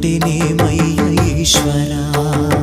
ఈశ్వరా ఎవరుంటేనేమయ్య ఈశ్వరా.